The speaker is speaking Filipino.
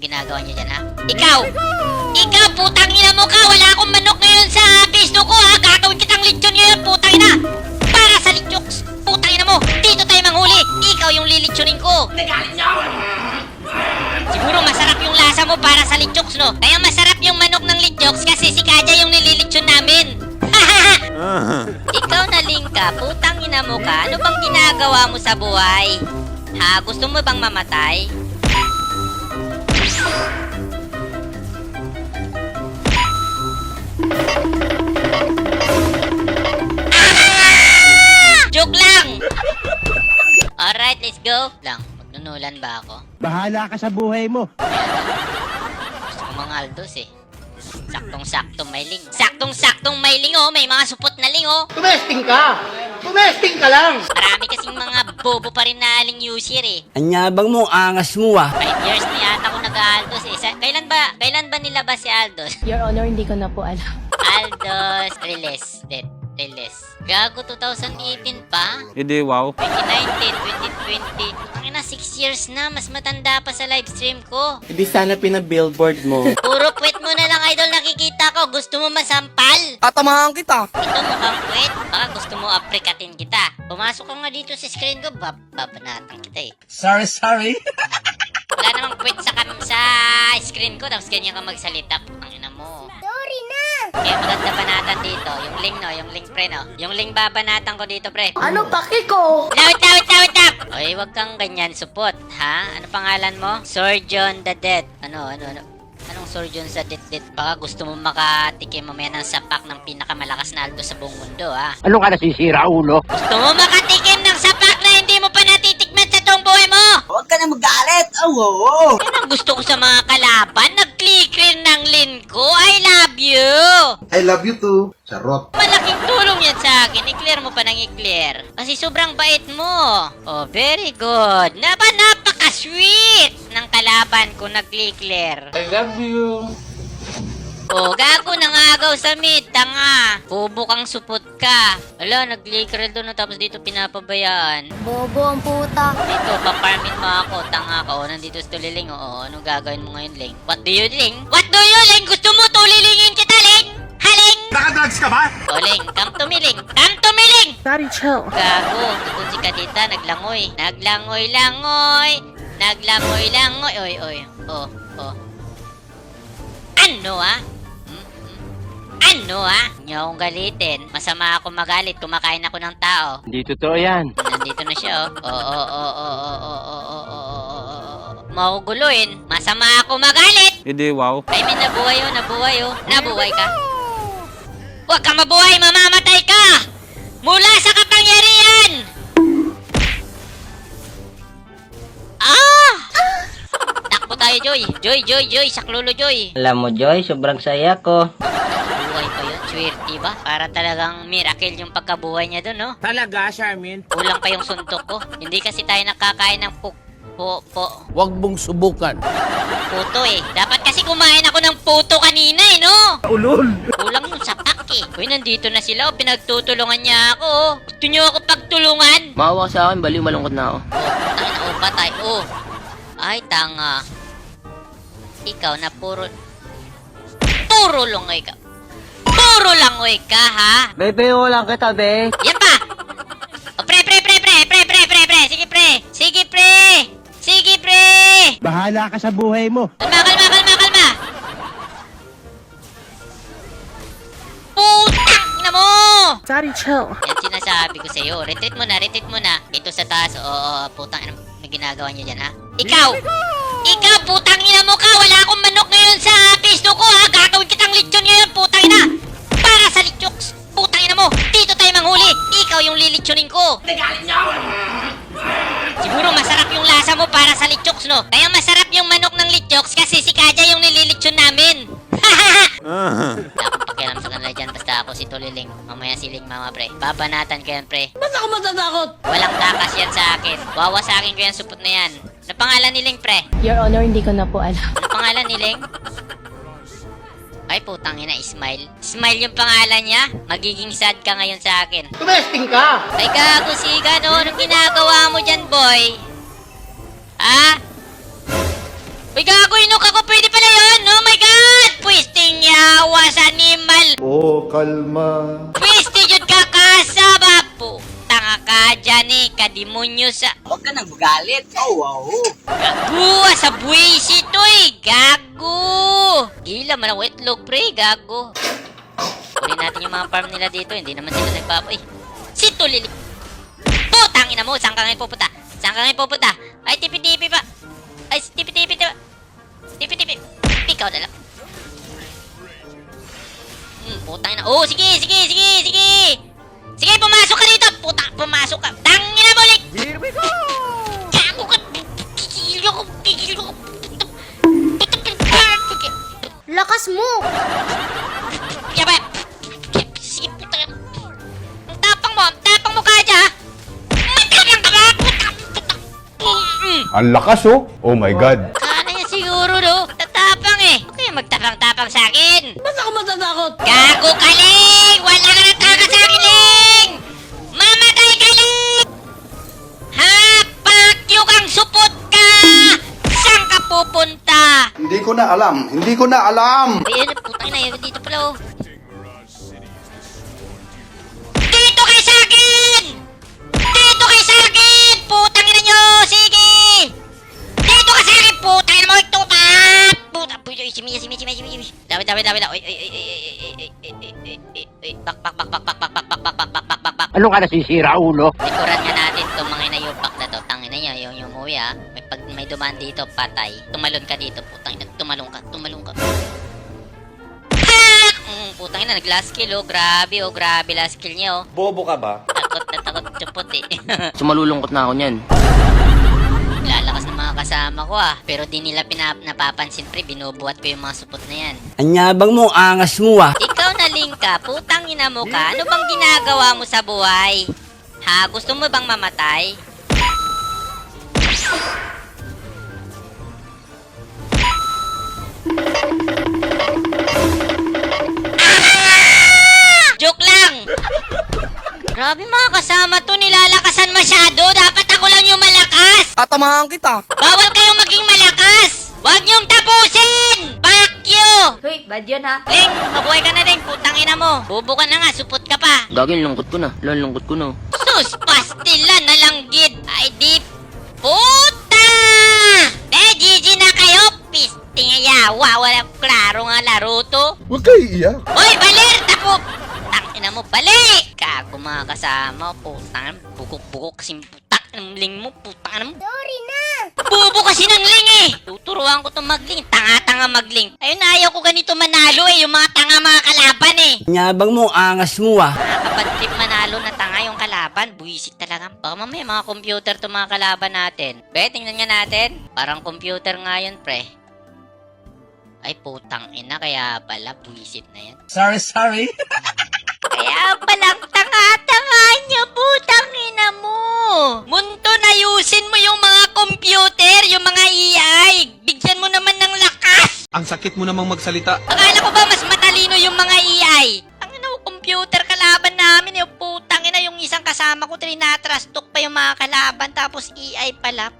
Yung ginagawa niyo dyan, ha? Ikaw! Ikaw, putang ina mo ka! Wala akong manok ngayon sa pisto ko, ha? Gagawin kitang lechon ngayon, putang ina! Para sa lechoks! Putang ina mo! Dito tayo manghuli! Ikaw yung lilitsunin ko! Siguro masarap yung lasa mo para sa lechoks, no? Kaya masarap yung manok ng lechoks kasi si Kaja yung nililitsyon namin! Ikaw na ka, putang ina mo ka, ano bang ginagawa mo sa buhay? Ha, gusto mo bang mamatay? Joke lang! Alright, let's go. Lang, magnunulan ba ako? Bahala ka sa buhay mo. Gusto ko mga aldos eh. Saktong-saktong may ling. Saktong-saktong may ling oh. May mga supot na ling oh. Tumesting ka! Tumesting ka lang! Marami kasing mga bobo pa rin na aling user eh. Anyabang mo, angas mo ah. Five years na yata ako nag-Aldos eh. Sa- kailan ba, kailan ba nilabas si Aldos? Your Honor, hindi ko na po alam. Aldos release. Dead. Release. Gago 2018 pa? Hindi, wow. 2019, 2020. Ang ina, 6 years na. Mas matanda pa sa live stream ko. Hindi sana pina-billboard mo. Puro puwet mo na lang, idol, nakikita ko. Gusto mo masampal? Tatamahan kita. Ito mukhang puwet. Baka gusto mo aprikatin kita. Pumasok ka nga dito sa screen ko, bab babanatan kita eh. Sorry, sorry. Wala namang puwet sa, kam- sa screen ko, tapos ganyan ka magsalita. Ang ina mo. Sorry na! Kaya maganda banatan dito. Yung link, no? Yung link, pre, no? Yung link babanatan ko dito, pre. Ano paki ko? Lawit, lawit, lawit, lawit! Oy, wag kang ganyan, supot, ha? Ano pangalan mo? Surgeon the Dead. Ano, ano, ano? Anong Surgeon sa Dead Dead? Baka gusto mo makatikim mamaya ng sapak ng pinakamalakas na aldo sa buong mundo, ha? Ano ka nasisira, ulo? Gusto mo makatikim ng sapak na hindi mo pa natitikman sa toong buhay mo? Huwag ka na magalit. Oh, oo. Yan ang gusto ko sa mga kalaban. Nag-click rin ng link ko. I love you! I love you too. Charot. Malaking tulong yan sa akin. I-clear mo pa ng i-clear. Kasi sobrang bait mo. Oh, very good. Naba, napaka-sweet kalaban ko nag-clear. I love you. Oh, gago nangagaw sa mid, tanga. Kubo kang supot ka. Ala, nag-clear doon tapos dito pinapabayaan. Bobo ang puta. Dito, paparmin mo ako, tanga ka. O, nandito si Tuliling. Oo, ano gagawin mo ngayon, Ling? What do you, Ling? What do you, Ling? Gusto mo tulilingin kita, Ling? Haling! Nakadrugs ka ba? O, Ling, come to me, Ling. Come to me, Ling! Daddy, chill. Gago, nandun si Kadita, naglangoy. Naglangoy-langoy. Naglangoy-langoy. Oy, oy. Oh, oh. Ano, ah? Hmm, hmm. Ano, ah? Hindi akong galitin. Masama ako magalit. Kumakain ako ng tao. Hindi totoo yan. Nandito na siya, oh. Oo, oo, oo, oo, oo, oo, oo, oo, oo. Makuguluhin. Masama ako magalit! Hindi, wow. I mean, nabuhay oh, nabuhay oh. Nabuhay ka. Huwag ka mabuhay, mamamatay ka! Mula sa kapangyarihan! Tayo, Joy. Joy, Joy, Joy. Saklolo, Joy. Alam mo, Joy, sobrang saya ko. Nabuhay pa yun. Swerte ba? Para talagang miracle yung pagkabuhay niya dun, no? Talaga, Charmin? Kulang pa yung suntok ko. Hindi kasi tayo nakakain ng puk... Po, po, Huwag mong subukan. puto eh. Dapat kasi kumain ako ng puto kanina eh, no? Ulol. Kulang yung sapak eh. Uy, nandito na sila. Oh. Pinagtutulungan niya ako. Oh. Gusto niyo ako pagtulungan? Maawa sa akin, baliw malungkot na ako. Oh, tangin na upa tayo. Oh. Ay, tanga. Ikaw na puro... Puro langoy ka. Puro langoy ka, ha? Bebe, wala kita, be. Yan pa! Oh, pre, pre, pre, pre, pre, pre, pre, pre. Sige, pre. Sige, pre. Sige, pre. Bahala ka sa buhay mo. Kalma, kalma, kalma, kalma! Putang ina mo! Daddy, chill. Yan sinasabi ko sa'yo. Retreat mo na, retreat mo na. Ito sa taas. Oo, oo, putang ina. May ginagawa niyo dyan, ha? Ikaw! Ikaw, putang ina mo ka! Wala akong manok ngayon sa pisto ko, ha? Gagawin kitang lechon ngayon, putang ina! Para sa lechoks! Putang ina mo! Dito tayo manghuli! Ikaw yung lilitsunin ko! Siguro masarap yung lasa mo para sa lechoks, no? Kaya masarap yung manok ng lechoks kasi si Kaja yung nililitsyon namin! Akong pakialam sa kanila dyan. Basta ako si Tuliling. Mamaya si Ling, mama pre. Babanatan ko yan, pre. Ba't ako matatakot? Walang takas yan sa akin. Wawa sa akin ko yan supot na yan. Ano pangalan ni Ling, pre? Your Honor, hindi ko na po alam. Ano pangalan ni Ling? Ay, putang ina, smile. Smile yung pangalan niya. Magiging sad ka ngayon sa akin. Tumesting ka! Ay, gago, siga, no? Oh. Anong ginagawa mo dyan, boy? Ha? Uy, gago, inok ako. Pwede pala yun? Oh my God! Pwisting yawa sa animal. Oh, kalma. Pwiste yun kakasaba po dyan eh, kadimonyo sa... Huwag ka nang magalit. Oh, wow. Gago, sa buwisi to eh, gago. Gila man ang wetlog pre, gago. Kunin natin yung mga farm nila dito, hindi naman sila nagpapa... Eh, si Tulili. Putang ina mo, saan ka ngayon pupunta? Saan ka ngayon pupunta? Ay, tipi-tipi pa. Ay, tipi-tipi pa. Tipi-tipi. Ikaw na lang. Hmm, putang ina. Oh, sige, sige, sige, sige. Sige, pumasok ka dito. Pumasok ka. Tangin na bulik. Here we go. Gago ka. Kikilo ko, kikilo ko. Lakas mo! Yaba. Sige, puta ka. Ang tapang mo, ang tapang mo kaya dyan, ha? Matapang ka ba? Puta, puta. Ang lakas oh. Oh my God. Kala niya siguro, no? Tatapang eh. Huwag kayo magtapang-tapang sa akin. Ba't ako matatakot? Gago ka, Ling! Ko na alam. Hindi ko na alam. Ayun, putang ina, yun dito pala, oh. Dito kay sa akin! Dito kay sa akin! Putang ina nyo! Sige! Dito ka sa akin! Putang ina mo! Ito ka! Puta! Puta! Si Mia, si Mia, si Mia, si Mia, si Mia. Dami, dami, dami. Oy, oy, oy, oy, oy, oy, oy, oy, oy, oy, oy. Bak, bak, bak, bak, bak, bak, bak, bak, bak, bak, bak, bak, bak, bak. Ano ka nasisira, ulo? Likuran nga natin itong mga inayupak na to. Tangin na niya, yung yung umuwi ah. May pag may dumaan dito, patay. Tumalon ka dito, putang ina. Tumalong ka, tumalong ka. Ah! Mm, putang ina, nag-last kill oh. Grabe oh, grabe last kill niya oh. Bobo ka ba? Takot na takot chupot eh. Sumalulungkot na ako niyan. Lalakas ng mga kasama ko ah. Pero di nila pinap napapansin pre, binubuhat ko yung mga supot na yan. Anyabang mo, angas mo ah. Ikaw na Lingka, putang ina mo ka. Ano bang ginagawa mo sa buhay? Ha? Gusto mo bang mamatay? Grabe mga kasama to, nilalakasan masyado. Dapat ako lang yung malakas. Tatamahan kita. Bawal kayong maging malakas! Huwag niyong tapusin! Fuck you! Hoy, bad yun ha? Ling, mabuhay ka na din, putang ina mo. Bubo ka na nga, supot ka pa. Gagawin, lungkot ko na. Lalo, lungkot ko na. Sus, pastila na lang gid. Ay di, puta! Eh, GG na kayo, pisti nga yawa. Walang klaro nga laro to. Huwag kayo iiyak. Hoy, balir! Tapo! Mo, balik! Kago mga kasama, putang bugok-bugok kasing putak ng ling mo, putang mo. Sorry na! Bubo kasi ng ling eh! Tuturuan ko to magling, tanga-tanga magling. Ayun, ayaw ko ganito manalo eh, yung mga tanga mga kalaban eh. Anyabang mo, angas mo ah. Nakakapag-trip manalo na tanga yung kalaban, buwisit talaga. Baka mamaya mga computer to mga kalaban natin. Be, tingnan nga natin. Parang computer nga yun, pre. Ay, putang ina, kaya pala buwisit na yan. Sorry, sorry. Kaya palang tanga-tanga niya, putang ina mo. Munto na yusin mo yung mga computer, yung mga AI. Bigyan mo naman ng lakas. Ang sakit mo namang magsalita. Akala ko ba mas matalino yung mga AI? Ang ina computer kalaban namin, yung putang ina yung isang kasama ko, trinatrastok pa yung mga kalaban, tapos AI pala.